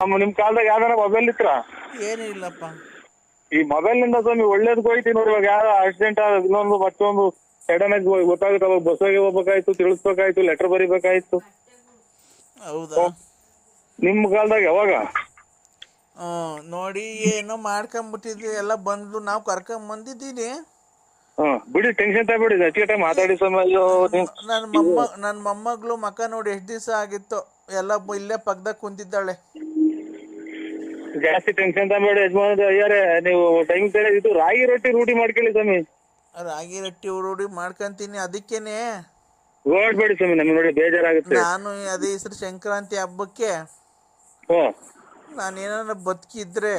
ನಮ್ಮ ನಿಮ್ ಕಾಲದಾಗ ಯಾವ್ದಾರ ಮೊಬೈಲ್ ಇತ್ರ? ಏನೂ ಇಲ್ಲಪ್ಪ. ಈ ಮೊಬೈಲ್ನಿಂದ ಸ್ವಾಮಿ ಒಳ್ಳೇದ್ ಹೋಯ್ತಿ ನೋಡಿ ಇವಾಗ ಯಾರ ಆಕ್ಸಿಡೆಂಟ್ ಆದ ಇನ್ನೊಂದು ಮತ್ತೊಂದು ಸಡನ್ ಆಗಿ ಗೊತ್ತಾಗುತ್ತೆ ಅವಾಗ ಬಸ್ಸಾಗಿ ಹೋಗ್ಬೇಕಾಯ್ತು ತಿಳಿಸ್ಬೇಕಾಯ್ತು ಲೆಟರ್ ಬರಿಬೇಕಾಯ್ತು. ಹೌದಾ? ನಿಮ್ ಕಾಲದಾಗ ಯಾವಾಗ? ಹ್ಮ್ ನೋಡಿ ಏನೋ ಮಾಡ್ಕೊಂಬಿಟ್ಟಿದ್ವಿ ಎಲ್ಲ ಬಂದು ನಾವು ಕರ್ಕೊಂಬಂದಿದ್ದೀನಿ ಹ್ಮ್ ಬಿಡಿ ಟೆನ್ಷನ್ ತಗಬೇಡಿ ಹೆಚ್ಚಿಗೆ ಟೈಮ್ ಮಾತಾಡಿ ಸ್ವಾಮಿ ಅಯ್ಯೋ ನೀವು ನನ್ನ ಮೊಮ್ಮ ನನ್ನ ಮೊಮ್ಮಗಳು ಮಕ್ಕ ನೋಡಿ ಎಷ್ಟು ದಿವಸ ಆಗಿತ್ತು ಎಲ್ಲ ಬ- ಇಲ್ಲೇ ಪಕ್ಕದಾಗ ಕುಂತಿದ್ದಾಳೆ. ಜಾಸ್ತಿ ಟೆನ್ಷನ್ ತಗೊಬೇಡಿ ಯಜಮಾನ ಅಯ್ಯಾರೆ ನೀವು ಟೈಮ್ ಸರಿ ಇದು ರಾಗಿ ರೊಟ್ಟಿ ರೂಢಿ ಮಾಡ್ಕೊಳ್ಳಿ ಸ್ವಾಮಿ. ರಾಗಿ ರೊಟ್ಟಿ ರೂಢಿ ಮಾಡ್ಕಂತೀನಿ ಅದಕ್ಕೇನೆ. ಓಡ್ಬೇಡಿ ಸ್ವಾಮಿ ನಮ್ಗೆ ನೋಡಿ ಬೇಜಾರಾಗುತ್ತೆ. ನಾನು ಅದೇ ಹೆಸರು ಸಂಕ್ರಾಂತಿ ಹಬ್ಬಕ್ಕೆ ಓ ನಾನು ಏನಾರ ಬದುಕಿದ್ರೆ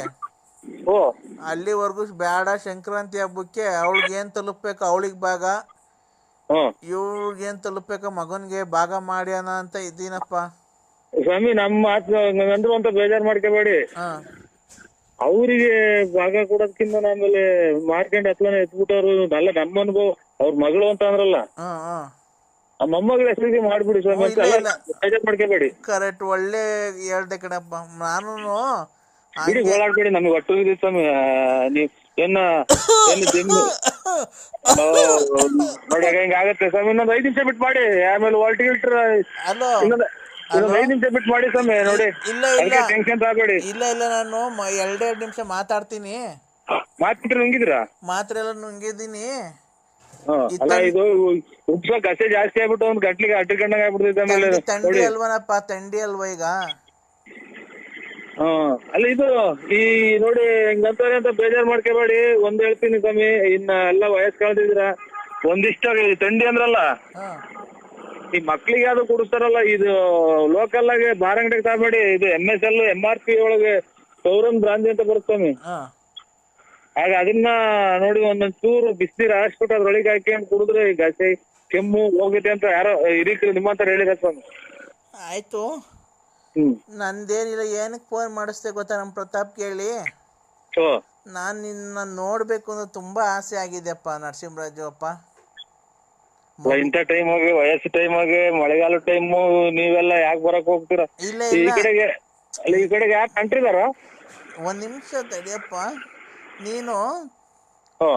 ಓ ಅಲ್ಲಿವರೆಗೂ ಬೇಡ ಸಂಕ್ರಾಂತಿ ಹಬ್ಬಕ್ಕೆ ಅವಳಿಗೆ ಏನ್ ತಲುಪಬೇಕು ಅವಳಿಗೆ ಭಾಗ. ಇವ್ಳಿಗೇನ್ ಇವ್ಳಿಗೆ ಏನು ತಲುಪಬೇಕು ಮಗನಿಗೆ ಭಾಗ ಮಾಡ್ಯಾನ ಅಂತ ಇದ್ದೀನಪ್ಪ. ಸ್ವಾಮಿ ನಮ್ಮ ಆತ್ಮ ಅಂದ್ರೆ ಅಂತ ಬೇಜಾರ್ ಮಾಡ್ಕೋಬೇಡಿ. ಅವ್ರಿಗೆ ಅವರಿಗೆ ಭಾಗ ಕೊಡೋದ್ಕಿಂತ ಆಮೇಲೆ ಮಾರ್ಕೆಂಡ್ ಹತ್ಲನೇ ಎತ್ಬಿಟ್ಟವ್ರು ಅಲ್ಲ ನಮ್ಮ ಅನುಭವ ಅವ್ರ ಮಗಳು ಅಂತ ಅಂದ್ರಲ್ಲ. ಹಾಂ ಹಾಂ. ಆ ಮೊಮ್ಮಗಳ ಹೆಸರಿಗೆ ಮಾಡ್ಬಿಡಿ ಸ್ವಾಮಿ. ಇಲ್ಲ, ಅಲ್ಲ, ಇಲ್ಲ. ಬೇಜಾರ್ ಮಾಡ್ಕೋಬೇಡಿ. ಕರೆಕ್ಟ್ ಒಳ್ಳೆ ಹೇಳ್ದೆ ಕಣಪ್ಪ. ನಾನು ಬಿಡಿ ಓಡಾಡ್ಬೇಡಿ ನಮಗೆ ಒಟ್ಟು ಇದೆ ಸ್ವಾಮಿ. ಆ, ನೀವ್ ಏನ ಏನು ಜಮೀನು ಓ, ನೋಡಿ ಸ್ವಾಮಿ. ಇನ್ನೊಂದ್ ಐದ್ ನಿಮಿಷ ಬಿಟ್ಟು ಮಾಡಿ. ಆಮೇಲೆ ವಾಲ್ಟಿ ಗಿಲ್ಟ್ರ ಅಲೋ. ಇನ್ನೊಂದ್ ಐದ್ ನಿಮಿಷ ಬಿಟ್ಟು ಮಾಡಿ ಸ್ವಾಮಿ ನೋಡಿ. ಇಲ್ಲ ಇಲ್ಲ. ಅದಕ್ಕೆ ಟೆನ್ಷನ್ ತಗಬೇಡಿ ಇಲ್ಲ ಇಲ್ಲ ನಾನು ಮ- ಎರಡೆರಡು ನಿಮಿಷ ಮಾತಾಡ್ತೀನಿ. ಮಾತ್ರ ನುಂಗಿದ್ರಾ? ಮಾತ್ರೆ ಎಲ್ಲ ನುಂಗಿದ್ದೀನಿ. ಹಾ, ಅಲ್ಲ ಇದು ಉಪ್ಸ ಗಸೆ ಜಾಸ್ತಿ ಆಗ್ಬಿಟ್ಟು ಒಂದ್ ಗಂಟ್ಲಿಗೆ ಅಟ್ಟಿಕೊಂಡಂಗ ಆಗ್ಬಿಡ್ತೈತೆ ಆಮೇಲೆ ತಂಡಿ- ತಂಡಿ ಅಲ್ವನಪ್ಪ ತಂಡಿ ಅಲ್ವಾ ಈಗ? ಹಾ ಅಲ್ಲ ಇದು ಈ ನೋಡಿ ಹೆಂಗಂತಾರೆ ಅಂತ ಬೇಜಾರ್ ಮಾಡ್ಕೋಬೇಡಿ. ಒಂದ್ ಹೇಳ್ತೀನಿ ಸ್ವಾಮಿ ಇನ್ನ ಎಲ್ಲ ವಯಸ್ಸು ಕಳ್ದಿದ್ರ ಒಂದಿಷ್ಟ ತಂಡಿ ಅಂದ್ರಲ್ಲ? ಹಾ. ಈ ಮಕ್ಳಿಗೆ ಅದು ಕೊಡಿಸ್ತಾರಲ್ಲ ಇದು ಲೋಕಲ್ ಆಗಿ ಬಾರ್ ಅಂಗಡಿಗೆ ತಗಬೇಡಿ ಇದು M S L M R P ಒಳಗೆ ಸೌರನ್ ಬ್ರಾಂಚ್ ಅಂತ ಬರುತ್ತೆ ಸ್ವಾಮಿ. ಹಾ. ಆಗ ಅದನ್ನ ನೋಡಿ ಒಂದೊಂದ್ ಚೂರು ಬಿಸಿನೀರ್ ಹಾಕ್ಸ್ಬಿಟ್ಟು ಅದ್ರೊಳಗೆ ಹಾಕೊಂಡು ಕುಡಿದ್ರೆ ಈ ಗಸೆ ಕೆಮ್ಮು ಹೋಗುತ್ತೆ ಅಂತ ಯಾರೋ ಹಿರೀಕರು ನಿಮ್ಮಂತರ ಹೇಳಿದ ಸ್ವಾಮಿ. ಆಯ್ತು. ಹ್ಮ್. ನಂದೇನಿಲ್ಲ ಏನಕ್ ಫೋನ್ ಮಾಡಿಸ್ದೆ ಗೊತ್ತಾ? ನಮ್ಮ ಪ್ರತಾಪ್ ಕೇಳಿ. ನಾನ್ ನಾನು ನಿನ್ನ ನೋಡಬೇಕು ಅಂದ್ರೆ ತುಂಬಾ ಆಸೆ ಆಗಿದೆಪ್ಪ ನರಸಿಂಹರಾಜು ಅಪ್ಪ. ಇಂಥ ಟೈಮ್ ಆಗಿ? ವಯಸ್ಸು ಟೈಮ್ ಆಗಿ? ಮಳೆಗಾಲ ಟೈಮ್ ನೀವೆಲ್ಲ ಯಾಕೆ ಬರಕ್ ಹೋಗ್ತೀರಾ? ಇಲ್ಲ ಈ ಇಲ್ಲ. ಕಡೆಗೆ ಅಲ್ಲ ಈ ಕಡೆಗೆ ಯಾಕೆ ಕಂಟ್ರಿದಾರ ಒಂದ್ ನಿಮಿಷ ತಡಿಯಪ್ಪ. ನೀನು ಹಾ.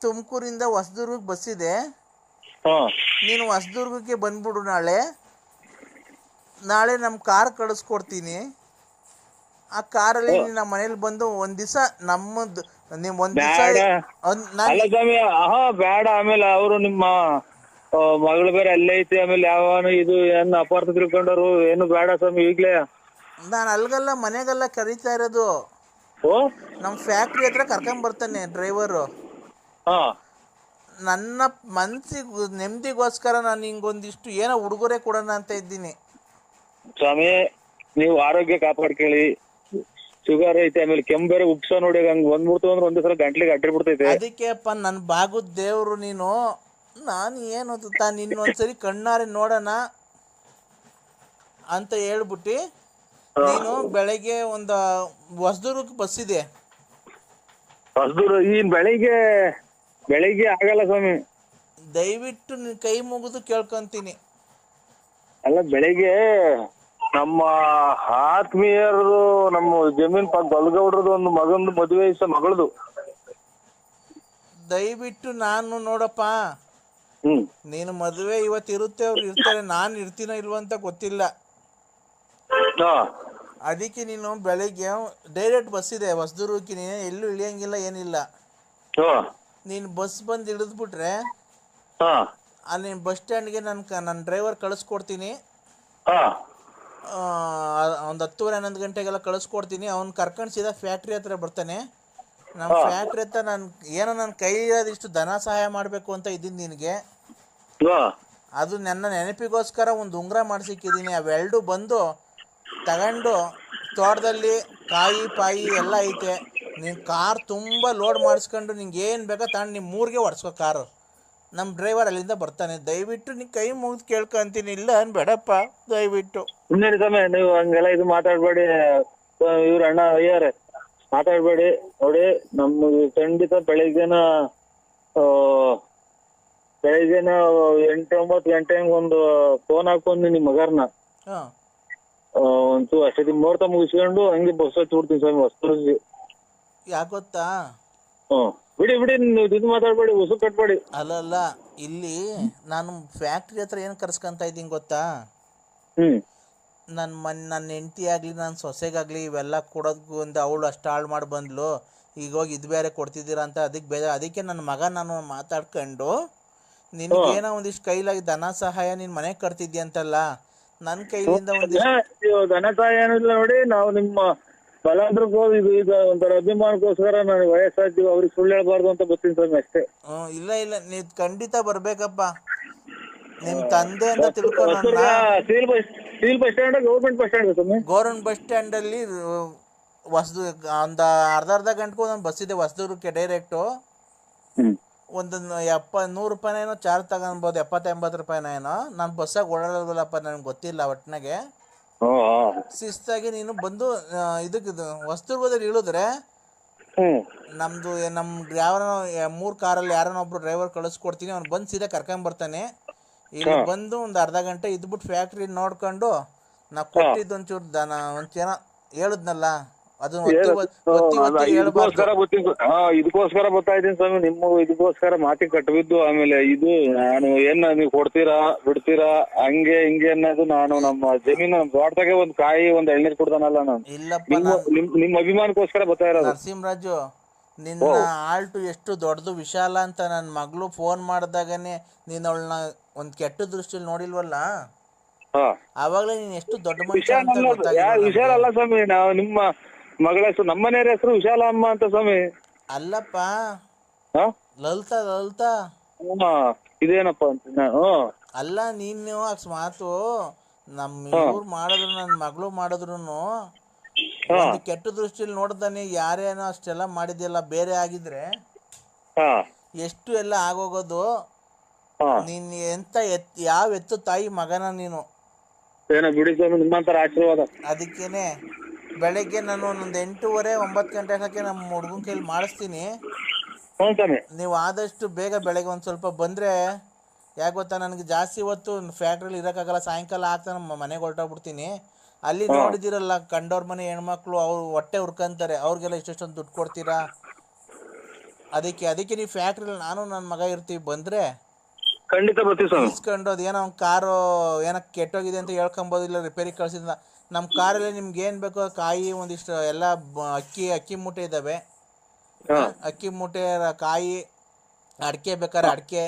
ತುಮಕೂರಿಂದ ಹೊಸದುರ್ಗಕ್ಕೆ ಬಸ್ಸಿದೆ ಹಾ. ನೀನು ಹೊಸದುರ್ಗಕ್ಕೆ ಬಂದ್ಬಿಡು ನಾಳೆ. ನಾಳೆ ನಮ್ಮ ಕಾರ್ ಕಳಿಸ್ಕೊಡ್ತೀನಿ. ಆ ಕಾರಲ್ಲಿ ನೀನು ನಮ್ಮ ಮನೇಲಿ ಬಂದು ಒಂದ್ ದಿವಸ ನಮ್ಮದು ನೀವು ಒಂದ್ ದಿವಸ ಬೇಡ. ಅಲ್ಲ ಸ್ವಾಮಿ ಬೇಡ ಆಮೇಲೆ ಅವರು ನಿಮ್ಮ ಮಗಳು ಬೇರೆ ಅಲ್ಲೇ ಐತಿ ಆಮೇಲೆ ಯಾವನು ಇದು ಏನ್ ಅಪಾರ್ಥ ತಿಳ್ಕೊಂಡವ್ರು ಏನು ಬೇಡ ಸ್ವಾಮಿ ಈಗ್ಲೇ. ನಾನು ಅಲ್ಗಲ್ಲ ಮನೆಗೆಲ್ಲ ಕರೀತಾ ಇರೋದು. ಓ? ನಮ್ಮ ಫ್ಯಾಕ್ಟ್ರಿ ಹತ್ರ ಕರ್ಕೊಂಬರ್ತಾನೆ ಡ್ರೈವರು ಹಾ. ನನ್ನ ಮನ್ಸಿಗೆ ನೆಮ್ಮದಿಗೋಸ್ಕರ ನಾನು ಹಿಂಗೊಂದಿಷ್ಟು ಏನೋ ಉಡುಗೊರೆ ಕೊಡೋಣ ಅಂತ ಇದ್ದೀನಿ. ಸ್ವಾಮಿ ನೀವು ಆರೋಗ್ಯ ಕಾಪಾಡ್ಕೊಳ್ಳಿ. ಶುಗರ್ ಐತೆ ಆಮೇಲೆ ಕೆಮ್ಮು ಬೇರೆ ಉಪ್ಸ ನೋಡಿ ಹಂಗ್ ಬಂದ್ಬಿಡ್ತು ಅಂದ್ರೆ ಒಂದೇ ಸಲ ಗಂಟ್ಲಿಗೆ ಅಡ್ಡಿ ಬಿಡ್ತೈತೆ. ಅದಕ್ಕೆ ಅಪ್ಪ ನನ್ನ ಭಾಗದ ದೇವ್ರು ನೀನು. ನಾನು ಏನು ತಾನು ನಿನ್ನೊಂದ್ಸರಿ ಕಣ್ಣಾರೆ ನೋಡೋಣ ಅಂತ ಹೇಳ್ಬಿಟ್ಟು ನೀನು ಬೆಳಗ್ಗೆ ಒಂದು ಹೊಸದುರ್ಗಕ್ಕೆ ಬಸ್ ಇದೆ. ಹೊಸದೂರು ಈ ಬೆಳಿಗ್ಗೆ ಬೆಳಿಗ್ಗೆ ಆಗಲ್ಲ ಸ್ವಾಮಿ. ದಯವಿಟ್ಟು ನಿನ್ ಕೈ ಮುಗಿದು ಕೇಳ್ಕೊಂತೀನಿ. ಅಲ್ಲ ಬೆಳಿಗ್ಗೆ ನಮ್ಮ ಆತ್ಮೀಯರದು ನಮ್ಮ ಜಮೀನ್ ಪಕ್ಕ ಬಲ್ಗೌಡ್ರದ್ದು ಒಂದು ಮಗಂದು ಮದುವೆ ಇಷ್ಟ ಮಗಳದು. ದಯವಿಟ್ಟು ನಾನು ನೋಡಪ್ಪ. ನೀನು ಮದುವೆ ಇವತ್ತು ಇರುತ್ತೆ ಅವ್ರು ಇರ್ತಾರೆ ನಾನು ಇರ್ತೀನೋ ಇಲ್ವೋ ಅಂತ ಗೊತ್ತಿಲ್ಲ. ಅದಕ್ಕೆ ನೀನು ಬೆಳಿಗ್ಗೆ ಡೈರೆಕ್ಟ್ ಬಸ್ ಇದೆ ಹೊಸದುರ್ಗಕ್ಕೆ ನೀನು ಎಲ್ಲೂ ಇಳಿಯಂಗಿಲ್ಲ ಏನಿಲ್ಲ. ನೀನ್ ಬಸ್ ಬಂದು ಇಳಿದ್ಬಿಟ್ರೆ ಅಲ್ಲಿ ಬಸ್ ಸ್ಟ್ಯಾಂಡ್ಗೆ ನಾನು ನನ್ ನನ್ನ ಡ್ರೈವರ್ ಕಳಿಸ್ಕೊಡ್ತೀನಿ ಒಂದು ಹತ್ತುವರೆ ಹನ್ನೊಂದು ಗಂಟೆಗೆಲ್ಲ ಕಳಿಸ್ಕೊಡ್ತೀನಿ. ಅವ್ನು ಕರ್ಕೊಂಡು ಸೀದಾ ಫ್ಯಾಕ್ಟ್ರಿ ಹತ್ರ ಬರ್ತಾನೆ. ನಮ್ಮ ಫ್ಯಾಕ್ಟ್ರಿ ಹತ್ರ ನಾನು ಏನೋ ನನ್ನ ಕೈ ಇಷ್ಟು ಧನ ಸಹಾಯ ಮಾಡಬೇಕು ಅಂತ ಇದ್ದೀನಿ ನಿನಗೆ. ಅದು ನನ್ನ ನೆನಪಿಗೋಸ್ಕರ ಒಂದು ಉಂಗುರ ಮಾಡಿಸಿಕ್ಕಿದ್ದೀನಿ ಅವೆರಡು ಬಂದು ತಗೊಂಡು ತೋಟದಲ್ಲಿ ಕಾಯಿ ಪಾಯಿ ಎಲ್ಲ ಐತೆ. ನೀನು ಕಾರ್ ತುಂಬ ಲೋಡ್ ಮಾಡಿಸ್ಕೊಂಡು ನಿಂಗೆ ಏನು ಬೇಕೋ ತಗೊಂಡು ನಿಮ್ಮ ಊರಿಗೆ ಹೊಡ್ಸ್ಕೊ ಕಾರು. ನಮ್ಮ ಡ್ರೈವರ್ ಅಲ್ಲಿಂದ ಬರ್ತಾನೆ. ದಯವಿಟ್ಟು ನಿ ಕೈ ಮುಗಿದು ಕೇಳ್ಕೊಂತೀನಿ ಇಲ್ಲ ಅನ್ಬೇಡಪ್ಪ. ದಯವಿಟ್ಟು. ಇನ್ನೇನು ಸಮಯ ನೀವು ಹಂಗೆಲ್ಲ ಇದು ಮಾತಾಡಬೇಡಿ. ಇವ್ರ ಅಣ್ಣ ಅಯ್ಯಾರೆ ಮಾತಾಡ್ಬೇಡಿ. ನೋಡಿ ನಮ್ಗೆ ಖಂಡಿತ ಬೆಳಿಗ್ಗೆನ ಬೆಳಿಗ್ಗೆನ ಎಂಟು ಒಂಬತ್ತು ಗಂಟೆ ಒಂದು ಫೋನ್ ಹಾಕೊಂಡು ನಿಮ್ ಮಗರ್ನ. ಹಾಂ. ಅಷ್ಟೊತ್ತಿಗೆ ಮುಹೂರ್ತ ಮುಗಿಸ್ಕೊಂಡು ಹಂಗೆ ಬಸ್ ಹಚ್ಚಿ ಬಿಡ್ತೀನಿ ಸ್ವಾಮಿ ಯಾಕೆ ಗೊತ್ತಾ? ಹ್ಮ್ ಬಿಡಿ ಬಿಡಿ ನೀವು ಇದು ಮಾತಾಡ್ಬೇಡಿ ಉಸು ಕಟ್ಬೇಡಿ. ಅಲ್ಲ ಅಲ್ಲ. ಇಲ್ಲಿ ನಾನು ಫ್ಯಾಕ್ಟ್ರಿ ಹತ್ರ ಏನು ಕರ್ಸ್ಕೊಂತ ಇದ್ದೀನಿ ಗೊತ್ತಾ? ಹ್ಮ್ ನನ್ನ ಮನ್ ನನ್ನ ಹೆಂಡತಿ ಆಗಲಿ ನನ್ನ ಸೊಸೆಗಾಗಲಿ ಇವೆಲ್ಲ ಕೊಡೋದಕ್ಕೂ ಒಂದು ಅವಳು ಅಷ್ಟು ಹಾಳು ಮಾಡಿ ಬಂದ್ಲು. ಈಗ ಹೋಗಿ ಇದು ಬೇರೆ ಕೊಡ್ತಿದ್ದೀರಾ ಅಂತ ಅದಕ್ಕೆ ಬೇಜಾರು ಅದಕ್ಕೆ ನನ್ನ ಮಗ ನಾನು ಮಾತಾಡ್ಕೊಂಡು ನಿನಗೇನೋ ಒಂದಿಷ್ಟು ಕೈಲಾಗಿ ಧನ ಸಹಾಯ ನೀನ್ ಮನೆ ಕಟ್ತಿದ್ಯ ಅಂತಲ್ಲ ನನ್ ಕೈಲಿಂದ ಒಂದಿಷ್ಟು ನೀವು ಧನ ಸಹಾಯ ಏನಿಲ್ಲ ನೋಡಿ ನಾವು ನಿಮ್ಮ ಬಲಾದ್ರಕ್ಕೆ ಹೋಗಿ ಇದು ಈಗ ಒಂಥರ ಅಭಿಮಾನಕ್ಕೋಸ್ಕರ ನನಗೆ ವಯಸ್ಸಾಗ್ತೀವಿ ಅವ್ರಿಗೆ ಸುಳ್ಳು ಹೇಳ್ಬಾರ್ದು ಅಂತ ಗೊತ್ತಿನ ಸ್ವಾಮಿ ಅಷ್ಟೇ ಹ್ಮ್, ಇಲ್ಲ ಇಲ್ಲ. ನೀವು ಖಂಡಿತ ಬರ್ಬೇಕಪ್ಪ. ನಿಮ್ ತಂದೆ ಅಂತ ತಿಳ್ಕೊಂಡ್ steel bus steel bus stand government bus stand ಸ್ವಾಮಿ ಗೌರ್ಮೆಂಟ್ ಬಸ್ ಸ್ಟ್ಯಾಂಡಲ್ಲಿ ಹೊಸದು ಒಂದ ಅರ್ಧ ಅರ್ಧ ಗಂಟೆಗೂ ಒಂದೊಂದು ಬಸ್ ಇದೆ ಹೊಸದೂರಕ್ಕೆ ಡೈರೆಕ್ಟು ಒಂದು ಎಪ್ಪ ನೂರು ರೂಪಾಯಿನೇನೋ ಚಾರ್ಜ್ ತಗೊಬೋದು ಎಪ್ಪತ್ತು ಎಂಬತ್ತು ರೂಪಾಯಿನೇನೋ ನಾನು ಬಸ್ಸಾಗ ಓಡಾಡೋದಿಲ್ಲಪ್ಪ ನನಗೆ ಗೊತ್ತಿಲ್ಲ ಒಟ್ಟಿನಾಗೆ. ಶಿಸ್ತಾಗಿ ನೀನು ಬಂದು ಇದಕ್ಕೆ ಇದು ಹೊಸದುರ್ಗದಲ್ಲಿ ಇಳಿದ್ರೆ ನಮ್ದು ನಮ್ ನಮ್ಮ ಯಾವನೋ ಮೂರು ಕಾರಲ್ಲಿ ಯಾರನ್ನ ಒಬ್ರು ಡ್ರೈವರ್ ಕಳಿಸ್ಕೊಡ್ತೀನಿ ಅವ್ನು ಬಂದು ಸೀದಾ ಕರ್ಕೊಂಬರ್ತಾನೆ ಇಲ್ಲಿ ಬಂದು ಒಂದು ಅರ್ಧ ಗಂಟೆ ಇದ್ಬಿಟ್ಟು ಫ್ಯಾಕ್ಟ್ರಿ ನೋಡ್ಕೊಂಡು ನಾ ಕೊಟ್ಟಿದ್ದು ಒಂಚೂರು ದನ ಒಂಚೇನೋ ಹೇಳಿದ್ನಲ್ಲ ಇದಕ್ಕೋಸ್ಕರ ಗೊತ್ತಿದ್ದು ಹಾ ಇದಕ್ಕೋಸ್ಕರ ಬರ್ತಾ ಇದ್ದೀನಿ ಸ್ವಾಮಿ. ನಿಮ್ಮ ಇದಕ್ಕೋಸ್ಕರ ಮಾತಿ ಕಟ್ಟಬಿದ್ದು ಆಮೇಲೆ ಇದು ನಾನು ಏನ್ ನೀವು ಕೊಡ್ತೀರಾ ಬಿಡ್ತೀರಾ ಹಂಗೆ ಹಿಂಗೆ ಅನ್ನೋದು ನಾನು ನಮ್ಮ ಜಮೀನು ತೋಟದಾಗೆ ಒಂದ್ ಕಾಯಿ ಒಂದ್ ಎಳ್ನೀರ್ ಕೊಡ್ತಾನಲ್ಲ ನಾನು. ನಿಮ್ಮ ನಿಮ್ ಅಭಿಮಾನಕ್ಕೋಸ್ಕರ ಬರ್ತಾ ಇರೋದು. ನರಸಿಂಹರಾಜು ನಿನ್ನ ಆಲ್ಟು ಎಷ್ಟು ದೊಡ್ಡದು ವಿಶಾಲ ಅಂತ ನನ್ನ ಮಗಳು ಫೋನ್ ಮಾಡಿದಾಗನೇ ನೀನು ಅವಳನ್ನ ಒಂದು ಕೆಟ್ಟ ದೃಷ್ಟಿಯಲ್ಲಿ ನೋಡಿಲ್ವಲ್ಲ? ಹಾ. ಆವಾಗಲೇ ನೀನು ಎಷ್ಟು ದೊಡ್ಡ ಮನುಷ್ಯ ವಿಶಾಲ ಅಂತ ಯಾ ಗೊತ್ತಾಗಿಲ್ಲ ಅಲ್ಲ ಸ್ವಾಮಿ ನಾವು ನಿಮ್ಮ ಮಗಳ ಹೆಸರು ನಮ್ಮ ಮನೆಯವ್ರ ಹೆಸರು ವಿಶಾಲ ಅಮ್ಮ ಅಂತ ಸ್ವಾಮಿ. ಅಲ್ಲಪ್ಪ. ಹ? ಲಲಿತಾ ಲಲಿತಾ. ಇದೇನಪ್ಪ ಅಂತ ಹ್ಮ್ ಅಲ್ಲ ನೀನು ಅಕಸ್ಮಾತು ನಮ್ ಇವ್ರು ಮಾಡಿದ್ರು ನನ್ನ ಮಗಳು ಮಾಡಿದ್ರು ಒಂದು ಕೆಟ್ಟ ದೃಷ್ಟಿಯಲ್ಲಿ ನೋಡ್ದಾನೆ ಯಾರೇನೋ ಅಷ್ಟೆಲ್ಲ ಮಾಡಿದ್ಯಲ್ಲ ಬೇರೆ ಆಗಿದ್ರೆ. ಹಾ. ಎಷ್ಟು ಎಲ್ಲ ಆಗೋಗೋದು. ಹಾ. ನೀನ್ ಎಂತ ಎತ್ ಯಾವ ಎತ್ತು ತಾಯಿ ಮಗನ ನೀನು. ಏನೋ ಬಿಡಿ ಸ್ವಾಮಿ ನಿಮ್ಮಂತರ ಆಶೀರ್ವಾದ. ಅದಕ್ಕೇನೆ. ಬೆಳಗ್ಗೆ ನಾನು ಒಂದೊಂದು ಎಂಟೂವರೆ ಒಂಬತ್ತು ಗಂಟೆ ಹಾಕಿ ನಮ್ಮ ಹುಡುಗನ ಕೈಲಿ ಮಾಡಿಸ್ತೀನಿ. ಹ್ಞೂ ಸ್ವಾಮಿ. ನೀವು ಆದಷ್ಟು ಬೇಗ ಬೆಳಗ್ಗೆ ಒಂದು ಸ್ವಲ್ಪ ಬಂದರೆ ಯಾಕೆ ಗೊತ್ತಾ ನನಗೆ ಜಾಸ್ತಿ ಹೊತ್ತು ಫ್ಯಾಕ್ಟ್ರಿಲಿ ಇರೋಕ್ಕಾಗಲ್ಲ ಸಾಯಂಕಾಲ ಆಗ್ತಾ ನಮ್ಮ ಮನೆಗೆ ಹೊರಟೋಗ್ಬಿಡ್ತೀನಿ. ಅಲ್ಲಿ ನೋಡಿದಿರಲ್ಲ ಕಂಡವ್ರ ಮನೆ ಹೆಣ್ಮಕ್ಳು ಅವ್ರು ಹೊಟ್ಟೆ ಹುರ್ಕಂತಾರೆ ಅವ್ರಿಗೆಲ್ಲ ಇಷ್ಟೊಂದು ದುಡ್ಡು ಕೊಡ್ತೀರಾ? ಅದಕ್ಕೆ ಅದಕ್ಕೆ ನೀವು ಫ್ಯಾಕ್ಟ್ರಿಲಿ ನಾನು ನನ್ನ ಮಗ ಇರ್ತೀವಿ ಬಂದರೆ ಖಂಡಿತ ಬರ್ತೀವಿ ಸ್ವಾಮಿ. ಇಸ್ಕೊಂಡು ಅದೇನೋ ಕಾರು ಏನೋ ಕೆಟ್ಟೋಗಿದೆ ಅಂತ ಹೇಳ್ಕೊಂಬೋದಿಲ್ಲ ಇಲ್ಲ ರಿಪೇರಿ ಕಳ್ಸಿದ ನಮ್ಮ ಕಾರಲ್ಲಿ ನಿಮ್ಗೆ ಏನು ಬೇಕೋ ಕಾಯಿ ಒಂದಿಷ್ಟು ಎಲ್ಲ ಬ- ಅಕ್ಕಿ ಅಕ್ಕಿ ಮೂಟೆ ಇದ್ದಾವೆ ಹಾ. ಅಕ್ಕಿ ಮೂಟೆ ರ- ಕಾಯಿ ಅಡಿಕೆ ಬೇಕಾದ್ರೆ ಅಡಿಕೆ.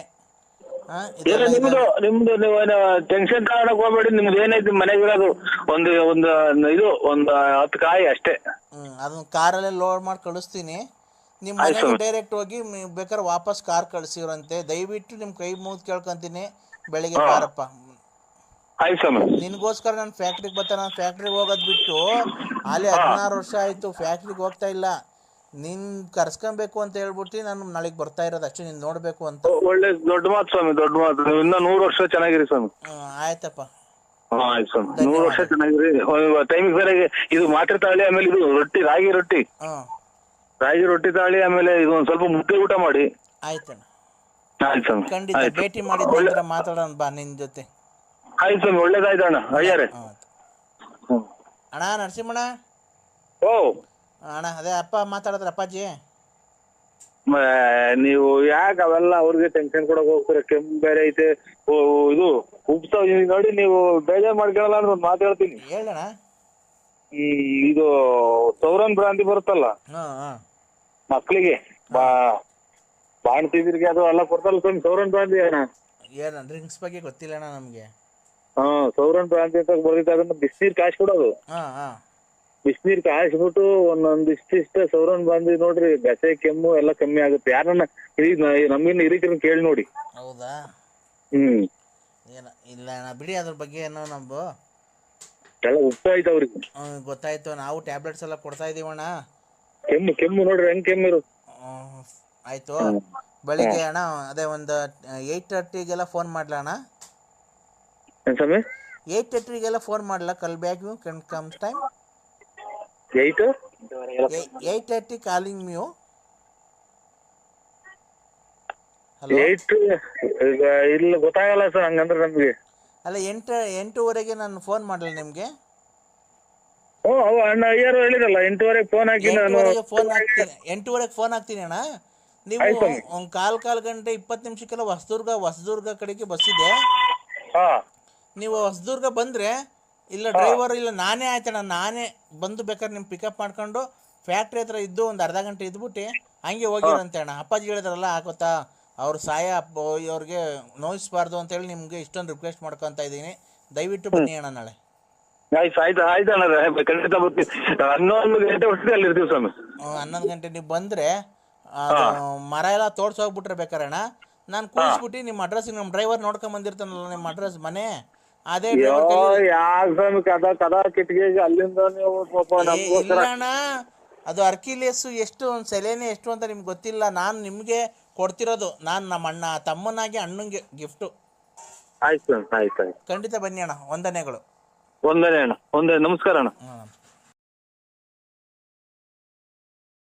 ಹಾಂ ಏನೋ ಇದೆಲ್ಲ ಇದೆ ನಿಮ್ದು ನಿಮ್ದು ನೀವು ಟೆನ್ಷನ್ ತಗೊಳಕ್ ಹೋಗ್ಬೇಡಿ ನಿಮ್ದು ಏನೈತಿ ಮನೆಗಿರೋದು ಒಂದು ಒಂದು ಇದು ಒಂದು ಹತ್ತು ಕಾಯಿ ಅಷ್ಟೇ. ಹ್ಞೂ ಅದನ್ನ ಕಾರಲ್ಲೇ ಲೋಡ್ ಮಾಡಿ ಕಳಿಸ್ತೀನಿ. ನಿಮ್ಮ ಮನೆಗೆ ಡೈರೆಕ್ಟ್ ಹೋಗಿ ಬೇಕಾದ್ರೆ ವಾಪಸ್ ಕಾರ್ ಕಳಿಸಿರಂತೆ ದಯವಿಟ್ಟು ನಿಮ್ಮ ಕೈ ಮುಗಿದು ಕೇಳ್ಕೊಂತೀನಿ. ಬೆಳಿಗ್ಗೆ ಬಾರಪ್ಪ ಆಯ್ತು ಸ್ವಾಮಿ ನಿನಗೋಸ್ಕರ ನಾನು ಫ್ಯಾಕ್ಟ್ರಿಗೆ ಬರ್ತಾ ನಾನು ಫ್ಯಾಕ್ಟ್ರಿಗೆ ಹೋಗೋದ್ ಬಿಟ್ಟು ಅಲ್ಲಿ ಹದಿನಾರು ವರ್ಷ ಆಯ್ತು. ಫ್ಯಾಕ್ಟ್ರಿಗೆ ಹೋಗ್ತಾ ಇಲ್ಲ. ನಿನ್ ಕರ್ಸ್ಕೊಬೇಕು ಅಂತ ಹೇಳ್ಬಿಟ್ಟು ನಾನು ನಾಳೆಗ್ ಬರ್ತಾ ಇರೋದು ಅಷ್ಟೇ. ನೀನ್ ನೋಡ್ಬೇಕು ಅಂತ. ಒಳ್ಳೆ ದೊಡ್ಡ ಮಾತು ಸ್ವಾಮಿ ದೊಡ್ಡ ಮಾತು. ನೀವು ಇನ್ನೂ ನೂರು ವರ್ಷ ಚೆನ್ನಾಗಿರಿ ಸ್ವಾಮಿ. ಹ್ಮ್, ಆಯ್ತಪ್ಪ. ಹಾ ಆಯ್ತು ಸ್ವಾಮಿ. ನೂರು ವರ್ಷ ಚೆನ್ನಾಗಿರಿ. ಟೈಮಿಗೆ ಬೇರೆ ಇದು ಮಾತ್ರೆ ತಾಳಿ ಆಮೇಲೆ ಇದು ರೊಟ್ಟಿ ರಾಗಿ ರೊಟ್ಟಿ. ಹ್ಮ್ ರಾಗಿ ರೊಟ್ಟಿ ತಾಳಿ ಆಮೇಲೆ ಇದು ಒಂದ್ ಸ್ವಲ್ಪ ಮುದ್ದೆ ಊಟ ಮಾಡಿ. ಆಯ್ತಣ್ಣ. ಆಯ್ತು ಸ್ವಾಮಿ. ಖಂಡಿತ ಆಯ್ತು. ಭೇಟಿ ಮಾಡಿದ ನಂತರ ಮಾತಾಡೋಣ ಬಾ ನಿನ್ ಜೊತೆ. ಆಯ್ತು ಸ್ವಾಮಿ ಒಳ್ಳೇದಾಯ್ತು ಅಣ್ಣ. ಅಯ್ಯಾರೆ. ಹ್ಞೂ ಹ್ಮ್. ಅಣ್ಣ ನರಸಿಂಹಣ್ಣ? ಓ. ಅಣ್ಣ ಅದೇ ಅಪ್ಪ ಮಾತಾಡಿದ್ರ ಅಪ್ಪಾಜಿ. ಮ- ನೀವು ಯಾಕೆ ಅವೆಲ್ಲ ಅವ್ರಿಗೆ ಟೆನ್ಷನ್ ಕೊಡಕ್ ಹೋಗ್ತೀರ? ಕೆಮ್ಮು ಬೇರೆ ಐತೆ. ಓ ಇದು ಉಪ್ಸ ನೋಡಿ ನೀವು ಬೇಜಾರ್ ಮಾಡ್ಕೊಳಲ್ಲ ಅಂತ ಒಂದು ಮಾತಾಡ್ತೀನಿ ಹೇಳ್ತೀನಿ. ಹೇಳಣ್ಣ. ಈ ಇದು ಸೌರನ್ ಭ್ರಾಂತಿ ಬರುತ್ತಲ್ಲ? ಹಾಂ ಹಾಂ. ಮಕ್ಳಿಗೆ. ಬಾ ಬಾಣ್ತಿದ್ರಿಗೆ ಅದು ಎಲ್ಲ ಕೊಡ್ತಲ್ಲ ಸ್ವಾಮಿ ಸೌರನ್ ಭ್ರಾಂತಿ ಅಣ್ಣ. ಏನು ಡ್ರಿಂಕ್ಸ್ ಬಗ್ಗೆ ಗೊತ್ತಿಲ್ಲ ಅಣ್ಣ ನಮಗೆ. ಹಾ ಸೌರನ್ ಪ್ರಾಂತ್ಯ ಅಂತ ಬರ್ದಿತ್ತು ಅದನ್ನ ಬಿಸಿನೀರ್ ಕಾಯಿಸಿ ಬಿಡೋದು. ಹಾ ಹಾಂ. ಬಿಸಿನೀರ್ ಕಾಯಿಸ್ಬಿಟ್ಟು ಒಂದೊಂದ್ ಇಷ್ಟಿಷ್ಟ ಸೌರನ್ ಭ್ರಾಂತಿ ನೋಡ್ರಿ ಬೆಸೆ ಕೆಮ್ಮು ಎಲ್ಲ ಕಮ್ಮಿ ಆಗುತ್ತೆ. ಯಾರನ್ನ ನಮ್ಗಿನ್ನ ಹಿರಿಕರನ್ನ ಕೇಳಿ ನೋಡಿ. ಹೌದಾ? ಹ್ಮ್. ಏನ ಇಲ್ಲ ಅಣ್ಣ ಬಿಡಿ ಅದ್ರ ಬಗ್ಗೆ ಏನೋ ನಮ್ದು. ಎಲ್ಲ ಉಪ್ಪಾಯ್ತು ಅವ್ರಿಗೆ. ಹ್ಮ್, ಗೊತ್ತಾಯ್ತು. ನಾವು ಟ್ಯಾಬ್ಲೆಟ್ಸ್ ಎಲ್ಲ ಕೊಡ್ತಾ ಇದೀವಣ್ಣ ಕೆಮ್ಮು ಕೆಮ್ಮು ನೋಡ್ರಿ ಹೆಂಗ್ ಕೆಮ್ಮಿರು ಹ್ಮ್, ಆಯ್ತು. ಬೆಳಿಗ್ಗೆ ಅಣ್ಣ ಅದೇ ಒಂದು ಏಯ್ಟ್ ತರ್ಟಿಗೆಲ್ಲ ಫೋನ್ ಮಾಡ್ಲಾ ಅಣ್ಣ? ಸ್ವಾಮಿ? ಏಯ್ಟ್ ತರ್ಟಿಗೆಲ್ಲ ಫೋನ್ ಮಾಡ್ಲಾ? Call back you can comes time eight? Eight thirty calling mu hello eight ಇಲ್ಲ ಗೊತ್ತಾಗಲ್ಲ ಸರ್ ಹಂಗಂದ್ರೆ ನಮಗೆ. ಅಲ್ಲ ಎಂಟು ಎಂಟೂವರೆಗೆ ನಾನು ಫೋನ್ ಮಾಡಲ್ಲ ನಿಮಗೆ? ಓ ಅವ ಅಣ್ಣ ಅಯ್ಯರು ಹೇಳಿರಲ್ಲ ಎಂಟುವರೆಗೆ ಫೋನ್ ಹಾಕಿ ನಾನು ಎಂಟುವರೆಗೆ ಫೋನ್ ಹಾಕ್ತೀನಿ ಎಂಟುವರೆಗೆ ಫೋನ್ ಹಾಕ್ತೀನಿ ಅಣ್ಣ. ನೀವು ಆಯ್ತು ಸ್ವಾಮಿ. ಒಂದು ಕಾಲ್ ಕಾಲು ಗಂಟೆ ಇಪ್ಪತ್ತು ನಿಮಿಷಕ್ಕೆಲ್ಲ ಹೊಸದುರ್ಗ ಹೊಸದುರ್ಗ ಕಡೆಗೆ ಬಸ್ ಇದೆ. ಹಾ. ನೀವು ಹೊಸದುರ್ಗ ಬಂದರೆ ಇಲ್ಲ ಡ್ರೈವರ್ ಇಲ್ಲ ನಾನೇ ಆಯ್ತಣ್ಣ ನಾನೇ ಬಂದು ಬೇಕಾದ್ರೆ ನಿಮ್ಮ ಪಿಕಪ್ ಮಾಡ್ಕೊಂಡು ಫ್ಯಾಕ್ಟ್ರಿ ಹತ್ರ ಇದ್ದು ಒಂದು ಅರ್ಧ ಗಂಟೆ ಇದ್ಬಿಟ್ಟು ಹಂಗೆ ಹೋಗಿರಂತೆ ಅಣ್ಣ. ಅಪ್ಪಾಜಿ ಹೇಳಿದ್ರಲ್ಲ ಗೊತ್ತಾ ಅವ್ರ ಸಹಾಯ ಅವ್ರಿಗೆ ನೋಯಿಸ್ಬಾರ್ದು ಅಂತೇಳಿ ನಿಮಗೆ ಇಷ್ಟೊಂದು ರಿಕ್ವೆಸ್ಟ್ ಮಾಡ್ಕೊತಾ ಇದ್ದೀನಿ. ದಯವಿಟ್ಟು ಬನ್ನಿ ಅಣ್ಣ ನಾಳೆ. ಆಯ್ತು ಆಯ್ತು ಆಯ್ತು ಅಣ್ಣ ಖಂಡಿತ ಬರ್ತೀನಿ. ಹನ್ನೊಂದು ಗಂಟೆ ಒಟ್ಟಿಗೆ ಅಲ್ಲಿ ಇರ್ತೀವಿ ಸ್ವಾಮಿ. ಹ್ಮ್, ಹನ್ನೊಂದು ಗಂಟೆ ನೀವು ಬಂದರೆ ಮರ ಎಲ್ಲ ತೋಡ್ಸೋಗ್ಬಿಟ್ರೆ ಬೇಕಾರಣ್ಣ ನಾನು ಕೂರಿಸ್ಬಿಟ್ಟು ನಿಮ್ಮ ಅಡ್ರೆಸ್ ನಮ್ಮ ಡ್ರೈವರ್ ನೋಡ್ಕೊಂಡ್ ಬಂದಿರ್ತಾನಲ್ಲ ನಿಮ್ಮ ಅಡ್ರೆಸ್ ಮನೆ. ಅದೇ ಅಯ್ಯೋ ಡ್ರೈವರ್ ಕದ ಕದ ಕಿಟಕಿಗೆ ಅಲ್ಲಿಂದ ನೀವು ಪಾಪ ನಮ್ಗೋಸ್ಕರ. ಅಣ್ಣ ಅದು ಅರ್ಕಿಲೇಸು ಎಷ್ಟು ಒಂದು ಸೆಲೆನೇ ಎಷ್ಟು ಅಂತ ನಿಮ್ಗೆ ಗೊತ್ತಿಲ್ಲ. ನಾನು ನಿಮಗೆ ಕೊಡ್ತಿರೋದು. ನಾನು ನಮ್ಮ ಅಣ್ಣ ತಮ್ಮನಾಗಿ ಅಣ್ಣಂಗೆ ಗಿಫ್ಟು ಆಯ್ತು ಸ್ವಾಮಿ ಆಯ್ತು ಆಯ್ತು. ಖಂಡಿತ ಬನ್ನಿ ಅಣ್ಣ. ವಂದನೆಗಳು. ಒಂದನೇ ಅಣ್ಣ. ಒಂದೇ ನಮಸ್ಕಾರ ಅಣ್ಣ.